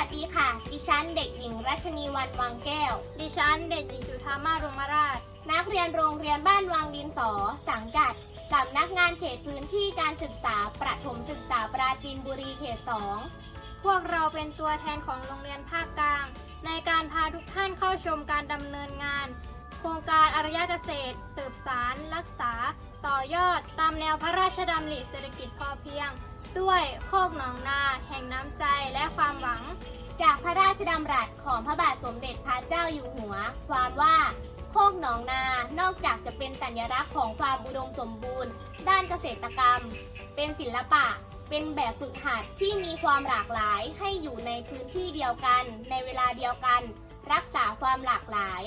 ัสดีค่ะ ดิฉันเด็กหญิงรัชนีวันวังแก้ว ดิฉันเด็กหญิงจุธามารุมาราช นักเรียนโรงเรียนบ้านวังดินสอ สังกัดสำนักงานเขตพื้นที่การศึกษาประถมศึกษาปราจีนบุรีเขตสองพวกเราเป็นตัวแทนของโรงเรียนภาคกลาง ในการพาทุกท่านเข้าชมการดำเนินงาน โครงการอารยเกษตร สืบสาร รักษา ต่อยอด ตามแนวพระราชดำริเศรษฐกิจพอเพียง ด้วยโคกหนองนา แห่งน้ำใจและความหวัง จากพระราชดำรัสของพระบาทสมเด็จพระเจ้าอยู่หัว ความว่าโคกหนองนา นอกจากจะเป็นสัญลักษณ์ของความอุดมสมบูรณ์ ด้านเกษตรกรรม เป็นศิลปะเป็นแบบฝึกหัดที่มีความหลากหลายให้อยู่ในพื้นที่เดียวกัน ในเวลาเดียวกัน รักษาความหลากหลาย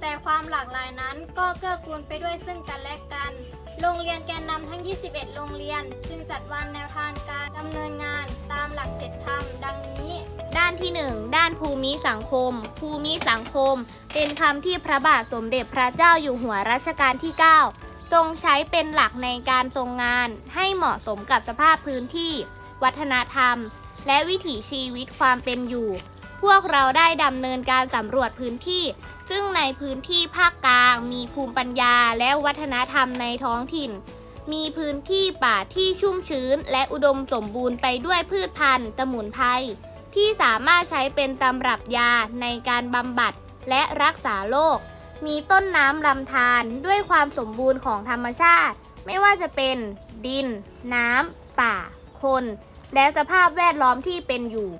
แต่ความหลากหลายนั้นก็เกื้อกูลไปด้วยซึ่งกันและกัน โรงเรียนแกนนำทั้ง 21 โรงเรียน จึงจัดวางแนวทางการดำเนินงานตามหลักเจ็ดธรรมดังนี้ ด้านที่ 1 ด้านภูมิสังคม ภูมิสังคม เป็นคำที่พระบาทสมเด็จพระเจ้าอยู่หัวรัชกาลที่ 9 ทรงใช้เป็นหลักในการทรงงาน ให้เหมาะสมกับสภาพพื้นที่ วัฒนธรรม และวิถีชีวิตความเป็นอยู่ พวกเราได้ดำเนินการสำรวจพื้นที่ ซึ่งในพื้นที่ภาคกลาง มีภูมิปัญญาและวัฒนธรรมในท้องถิ่น มีพื้นที่ป่าที่ชุ่มชื้น และอุดมสมบูรณ์ไปด้วยพืชพันธุ์สมุนไพรที่สามารถใช้เป็นตำรับยาในการบำบัดและรักษาโรค มีต้นน้ำลำธารด้วยความสมบูรณ์ของธรรมชาติ ไม่ว่าจะเป็นดิน น้ำ ป่า คน และสภาพแวดล้อมที่เป็นอยู่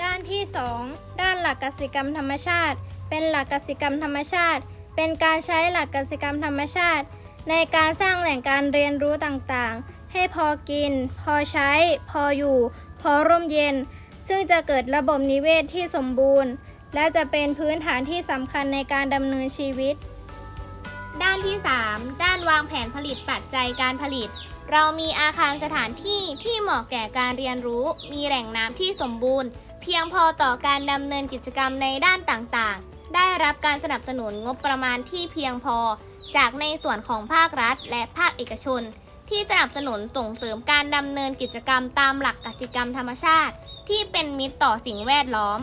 ด้านที่ 2 ด้านหลักกสิกรรมธรรมชาติ เป็นหลักกสิกรรมธรรมชาติ เป็นการใช้หลักกสิกรรมธรรมชาติ ในการสร้างแหล่งการเรียนรู้ต่างๆ ให้พอกิน พอใช้ พออยู่ พอร่มเย็น ซึ่งจะเกิดระบบนิเวศที่สมบูรณ์ และจะเป็นพื้นฐานที่สำคัญในการดำเนินชีวิต ด้านที่ 3 ด้านวางแผนผลิตปัจจัยการผลิตเรามีอาคารสถานที่ที่เหมาะแก่การเรียนรู้ มีแหล่งน้ำที่สมบูรณ์ เพียงพอต่อการดำเนินกิจกรรมในด้านต่างๆ ได้รับการสนับสนุนงบประมาณที่เพียงพอ จากในส่วนของภาครัฐ และภาคเอกชน ที่สนับสนุนส่งเสริมการดำเนินกิจกรรมตามหลักกติกรรมธรรมชาติ ที่เป็นมิตรต่อสิ่งแวดล้อม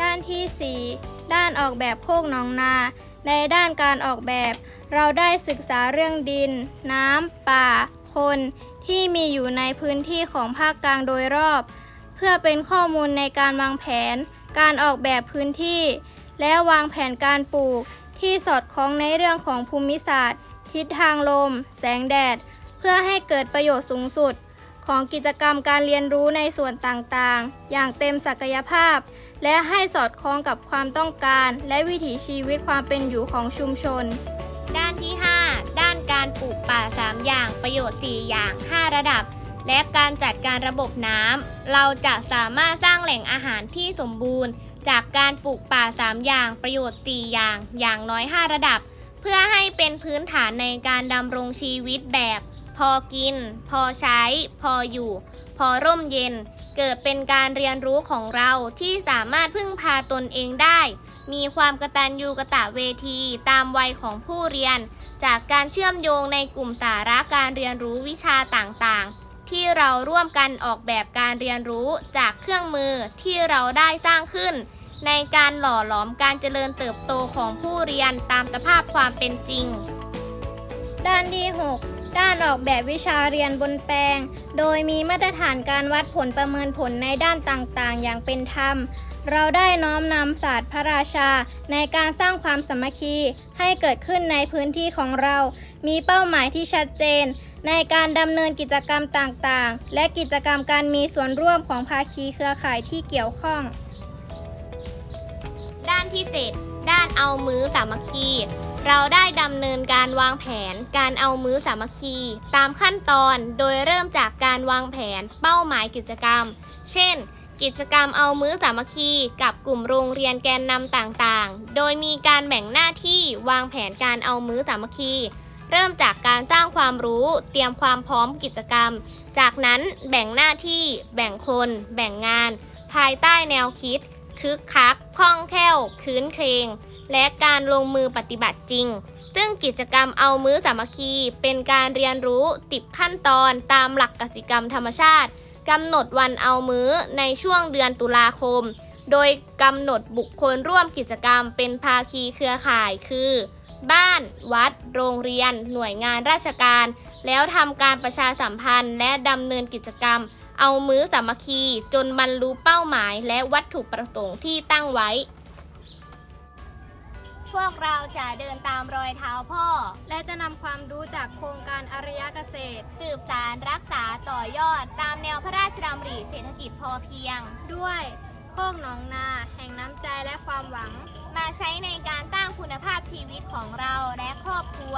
ด้านที่ 4 ด้านออกแบบโคกหนองนา ในด้านการออกแบบ เราได้ศึกษาเรื่องดิน น้ำป่า คน ที่มีอยู่ในพื้นที่ของภาคกลางโดยรอบ เพื่อเป็นข้อมูลในการวางแผน การออกแบบพื้นที่ และวางแผนการปลูกที่สอดคล้องในเรื่องของภูมิศาสตร์ ทิศทางลม แสงแดด เพื่อให้เกิดประโยชน์สูงสุด ของกิจกรรมการเรียนรู้ในส่วนต่างๆ อย่างเต็มศักยภาพ และให้สอดคล้องกับความต้องการ และวิถีชีวิตความเป็นอยู่ของชุมชน ด้านที่ 5 ด้านการปลูกป่า 3 อย่างประโยชน์ 4 อย่าง 5 ระดับ และการจัดการระบบน้ำ เราจะสามารถสร้างแหล่งอาหารที่สมบูรณ์ จากการปลูกป่า 3 อย่างประโยชน์ 4 อย่าง อย่างน้อย 5 ระดับ เพื่อให้เป็นพื้นฐานในการดำรงชีวิตแบบ พอกิน พอใช้ พออยู่ พอร่มเย็น เกิดเป็นการเรียนรู้ของเราที่สามารถพึ่งพาตนเองได้ มีความกระตัญญูกระตะเวทีตามวัยของผู้เรียน จากการเชื่อมโยงในกลุ่มสาระการเรียนรู้วิชาต่างๆ ที่เราร่วมกันออกแบบการเรียนรู้จากเครื่องมือที่เราได้สร้างขึ้น ในการหล่อหลอมการเจริญเติบโตของผู้เรียนตามสภาพความเป็นจริง ด้านที่ 6 ด้านออกแบบวิชาเรียนบนแปลง โดยมีมาตรฐานการวัดผลประเมินผลในด้านต่างๆ อย่างเป็นธรรม เราได้น้อมนำศาสตร์พระราชา ในการสร้างความสามัคคีให้เกิดขึ้นในพื้นที่ของเรา มีเป้าหมายที่ชัดเจน ในการดำเนินกิจกรรมต่างๆ และกิจกรรมการมีส่วนร่วมของภาคีเครือข่ายที่เกี่ยวข้อง ด้านที่ 7 ด้านเอามือสามัคคี เราได้ดำเนินการวางแผน การเอามือสามัคคี ตามขั้นตอนโดยเริ่มจากการวางแผน เป้าหมายกิจกรรม เช่นกิจกรรมเอามือสามัคคีกับกลุ่มโรงเรียนแกนนำต่างๆ โดยมีการแบ่งหน้าที่วางแผนการเอามือสามัคคี เริ่มจากการสร้างความรู้ เตรียมความพร้อมกิจกรรม จากนั้นแบ่งหน้าที่ แบ่งคน แบ่งงาน ภายใต้แนวคิด คึกคักคล่องแคล่ว คืนเครงและการลงมือปฏิบัติจริง ซึ่งกิจกรรมเอามือสามัคคี เป็นการเรียนรู้ติดขั้นตอนตามหลักกสิกรรมธรรมชาติกำหนดวันเอามื้อในช่วงเดือนตุลาคม โดยกำหนดบุคคลร่วมกิจกรรมเป็นภาคีเครือข่ายคือ บ้าน วัด โรงเรียน หน่วยงานราชการ แล้วทำการประชาสัมพันธ์ และดำเนินกิจกรรม เอามือสามัคคี จนบรรลุเป้าหมาย และวัตถุประสงค์ที่ตั้งไว้ พวกเราจะเดินตามรอยเท้าพ่อ และจะนำความรู้จากโครงการอารยเกษตร สืบสารรักษาต่อยอด ตามแนวพระราชดำริเศรษฐกิจพอเพียง ด้วยโคกหนองนา แห่งน้ำใจและความหวัง มาใช้ในการตั้งคุณภาพชีวิตของเราและครอบครัว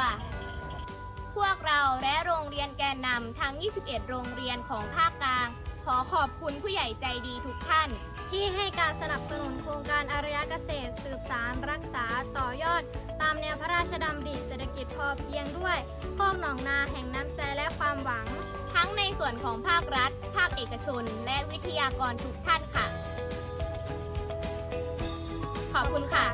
พวกเราและโรงเรียนแกนนำทั้ง 21 โรงเรียนของภาคกลาง ขอขอบคุณผู้ใหญ่ใจดีทุกท่าน ที่ให้การสนับสนุนโครงการอารยเกษตร สืบสารรักษาต่อยอด ตามแนวพระราชดำริเศรษฐกิจพอเพียงด้วยโคกหนองนาแห่งน้ำใจและความหวัง ทั้งในส่วนของภาครัฐ ภาคเอกชน และวิทยากรทุกท่านค่ะ ขอบคุณค่ะ